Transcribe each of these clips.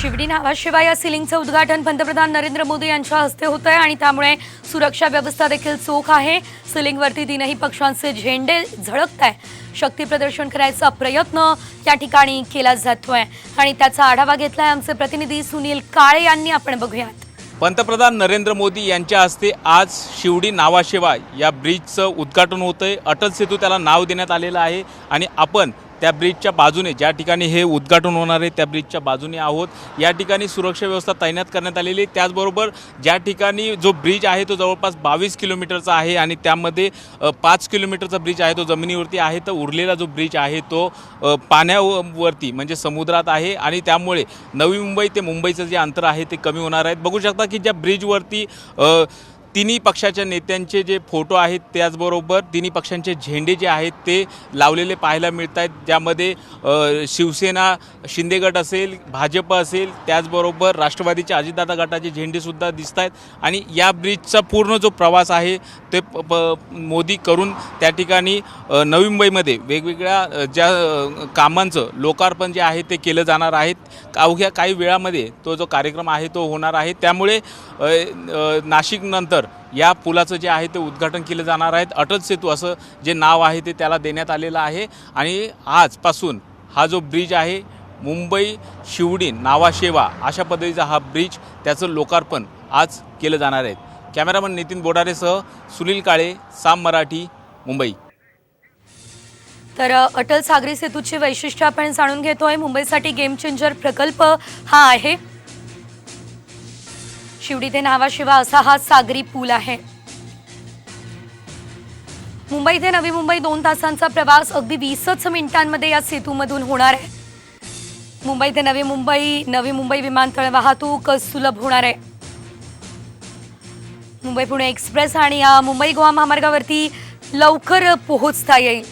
शिवडी नावाशिवाय या सिलिंगचं उद्घाटन पंतप्रधान नरेंद्र मोदी यांच्या हस्ते होत आहे आणि त्यामुळे सुरक्षा व्यवस्था देखील चोख आहे. सिलिंगवरती तीनही पक्षांचे झेंडे झळकत आहे शक्ती प्रदर्शन करायचा प्रयत्न या ठिकाणी केला जातोय. आणि त्याचा आढावा घेतलाय आमचे प्रतिनिधी सुनील काळे यांनी. आपण बघूयात. पंतप्रधान नरेंद्र मोदी यांच्या हस्ते आज शिवडी नावाशिवाय या ब्रिजचं उद्घाटन होतं आहे अटल सेतू त्याला नाव देण्यात आलेलं आहे. आणि आपण त्या ब्रिजच्या बाजूने ज्या ठिकाणी हे उद्घाटन होणार आहे त्या ब्रिजच्या बाजूने आहोत. या ठिकाणी सुरक्षा व्यवस्था तैनात करण्यात आलेली आहे. त्याचबरोबर ज्या ठिकाणी जो ब्रिज आहे तो जवळपास बावीस किलोमीटरचा आहे आणि त्यामध्ये पाच किलोमीटरचा ब्रिज आहे तो जमिनीवरती आहे. तर उरलेला जो ब्रिज आहे तो पाण्यावरती म्हणजे समुद्रात आहे आणि त्यामुळे नवी मुंबई ते मुंबईचं जे अंतर आहे ते कमी होणार आहेत बघू शकता की ज्या ब्रिजवरती तिन्ही पक्षाच्या नेत्यांचे जे फोटो आहेत त्याचबरोबर तिन्ही पक्षांचे झेंडे जे आहेत ते लावलेले पाहायला मिळत आहेत ज्यामध्ये शिवसेना शिंदे गट असेल भाजप असेल त्याचबरोबर राष्ट्रवादीचे अजितदादा गटाचे झेंडेसुद्धा दिसत आहेत आणि या ब्रिजचा पूर्ण जो प्रवास आहे ते प प- मोदी करून त्या ठिकाणी नवी मुंबईमध्ये वेगवेगळ्या ज्या कामांचं लोकार्पण जे आहे ते केलं जाणार आहेत. अवघ्या काही वेळामध्ये तो जो कार्यक्रम आहे तो होणार आहे. त्यामुळे नाशिकनंतर या पुलाचं जे आहे ते उद्घाटन केलं जाणार आहेत अटल सेतू असं जे नाव आहे ते त्याला देण्यात आलेलं आहे. आणि आजपासून हा जो ब्रिज आहे मुंबई शिवडी नावाशेवा अशा पद्धतीचा हा ब्रिज त्याचं लोकार्पण आज केलं जाणार आहे. कॅमेरामन नितीन बोडारेसह सुनील काळे साम मराठी मुंबई. तर अटल सागरी सेतूची वैशिष्ट्य आपण जाणून घेतोय. मुंबईसाठी गेम चेंजर प्रकल्प हा आहे. शिवडी ते नावाशिवा असा हा सागरी पूल आहे. मुंबई ते नवी मुंबई दोन तासांचा प्रवास अगदी वीसच मिनिटांमध्ये या सेतूमधून होणार आहे. मुंबई ते नवी मुंबई नवी मुंबई विमानतळ वाहतूक सुलभ होणार आहे. मुंबई पुणे एक्सप्रेस आणि या मुंबई गोवा महामार्गावरती लवकर पोहोचता येईल.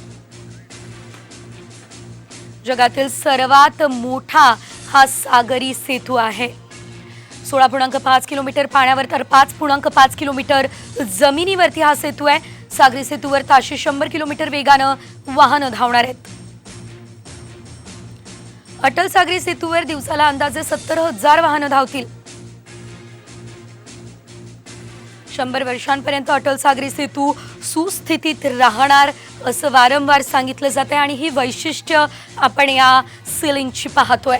जगातील सर्वात मोठा हा सागरी सेतू आहे. सोळा पूर्णांक पाच किलोमीटर पाण्यावर तर पाच पूर्णांक पाच किलोमीटर. जमिनीवरती हा सेतू आहे. सागरी सेतूवर ताशे शंभर किलोमीटर वेगानं वाहनं धावणार आहेत. अटल सागरी सेतूवर दिवसाला अंदाजे सत्तर हजार वाहनं धावतील. शंभर वर्षांपर्यंत अटल सागरी सेतू सुस्थितीत राहणार असं वारंवार सांगितलं जाते आणि ही वैशिष्ट्य आपण या सिलिंगची पाहतोय.